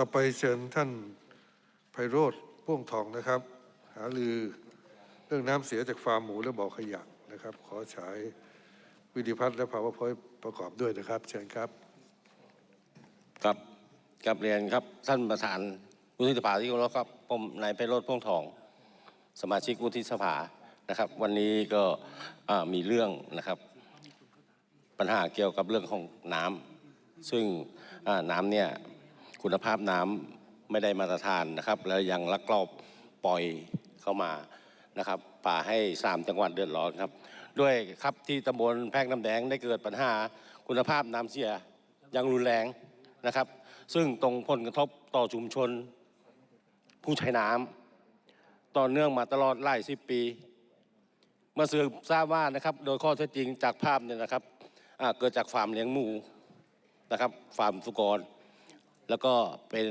ต่อไปเชิญท่านไพโรธพ่วงทองนะครับ หาลือเรื่องน้ำเสียจากฟาร์มหมูและบ่อขยะนะครับ ขอฉายวิดีพัฒน์และภาวะพอยประกอบด้วยนะครับ เชิญครับครับกับเรียนครับท่านประธานวุฒิสภาที่เคารพครับผมนายไพโรธพ่วงทอง สมาชิกวุฒิสภานะครับ วันนี้ก็มีเรื่องนะครับ ปัญหาเกี่ยวกับเรื่องของน้ำซึ่งน้ำเนี่ย คุณภาพน้ำไม่ได้มาตรฐานนะครับ แล้วยังลักลอบปล่อยเข้ามานะครับ ป่าให้สามจังหวัดเดือดร้อนครับ ด้วยครับที่ตำบลแพรกน้ำแดงได้เกิดปัญหาคุณภาพน้ำเสียอย่างรุนแรงนะครับ ซึ่งตรงผลกระทบต่อชุมชน ผู้ใช้น้ำต่อเนื่องมาตลอดหลายสิบปี เมื่อสืบทราบว่านะครับ โดยข้อเท็จจริงจากภาพเนี่ยนะครับเกิดจากฟาร์มเลี้ยงหมูนะครับฟาร์มสุกร แล้วก็เป็น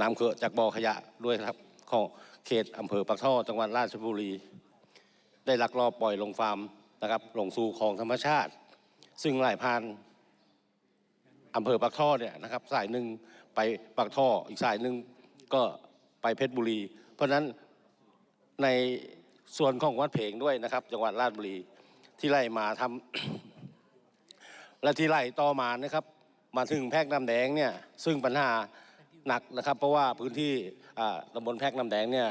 น้ำเคอะจากบ่อขยะด้วยครับ ของเขตอำเภอปากท่อจังหวัดราชบุรี ได้ลักลอบปล่อยลงฟาร์มนะครับลงสู่คลองธรรมชาติ ซึ่งหลผ่านอำเภอปากท่อเนี่ยนะครับสายหนึ่งไปปากท่ออีกสายหนึ่งก็ไปเพชรบุรี เพราะฉะนั้นในส่วนของวัดเพลงด้วยนะครับ จังหวัดราชบุรีที่ไล่มาทำและที่ไล่ต่อมานะครับ มาถึงแพรกน้ำแดงเนี่ยซึ่งปัญหาหนักนะครับ เพราะว่าพื้นที่ตำบลแพรกน้ำแดงเนี่ย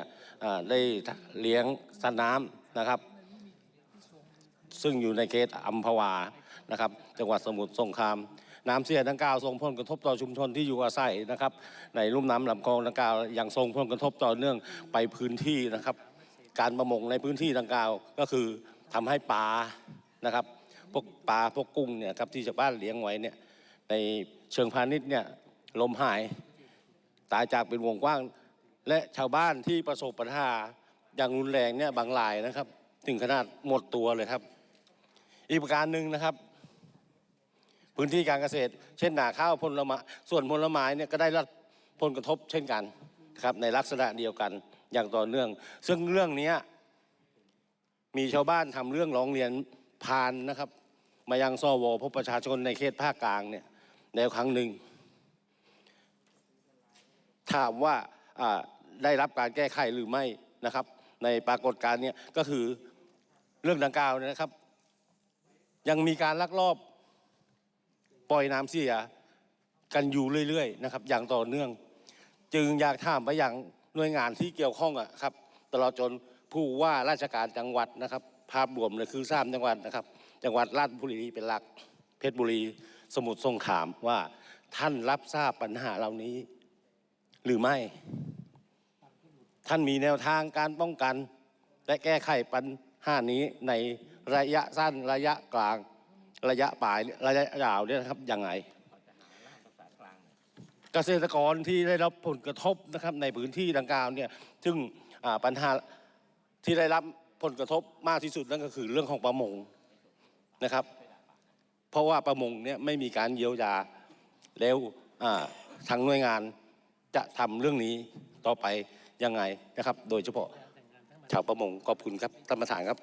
ได้เลี้ยงสัตว์น้ำนะครับ ซึ่งอยู่ในเขตอัมพวานะครับ จังหวัดสมุทรสงคราม น้ำเสียดังกล่าวส่งผลกระทบต่อชุมชนที่อยู่อาศัยนะครับ ในลุ่มน้ำลำคลองดังกล่าวอยังส่งผลกระทบต่อเนื่องไปพื้นที่นะครับ การประมงในพื้นที่ดังกล่าวก็คือทำให้ปลานะครับพวกปลาพวกกุ้งเนี่ยครับที่ชาวบ้านเลี้ยงไว้เนี่ย ในเชิงพาณิชย์เนี่ยลมหายตายจากเป็นวงกว้าง และชาวบ้านที่ประสบปัญหาอย่างรุนแรงเนี่ยบางรายนะครับ ถึงขนาดหมดตัวเลยครับ อีกประการหนึ่งนะครับ พื้นที่การเกษตร เช่นนาข้าวผลไม้ส่วนผลไม้เนี่ยก็ได้รับผลกระทบเช่นกันครับในลักษณะเดียวกันอย่างต่อเนื่อง ซึ่งเรื่องนี้มีชาวบ้านทำเรื่องร้องเรียนผ่านนะครับ มายังสวพบประชาชนในเขตภาคกลางเนี่ย ในครั้งหนึ่งถามว่าได้รับการแก้ไขหรือไม่นะครับ ในปรากฏการณ์เนี่ยก็คือเรื่องดังกล่าวเนี่ยนะครับ ยังมีการลักลอบปล่อยน้ำเสียกันอยู่เรื่อยๆนะครับ อย่างต่อเนื่อง จึงอยากถามไปอย่างหน่วยงานที่เกี่ยวข้องอะครับ ตลอดจนผู้ว่าราชการจังหวัดนะครับ ภาพรวมเลยคือสามจังหวัดนะครับ จังหวัดราชบุรีเป็นหลักเพชรบุรี สมุทรสงครามว่าท่านรับทราบปัญหาเหล่านี้ หรือไม่ ท่านมีแนวทางการป้องกัน และแก้ไขปัญหานี้ในระยะสั้นระยะกลางระยะปลายระยะยาวเนี่ยนะครับยังไง เกษตรกรที่ได้รับผลกระทบนะครับในพื้นที่ดังกล่าวเนี่ยซึ่งปัญหาที่ได้รับผลกระทบมากที่สุดนั่นก็คือเรื่องของประมงนะครับ เพราะว่าประมงเนี่ยไม่มีการเยียวยาแล้วทางหน่วยงานจะทำเรื่องนี้ต่อไปยังไงนะครับ โดยเฉพาะชาวประมงขอบคุณครับท่านประธานครับ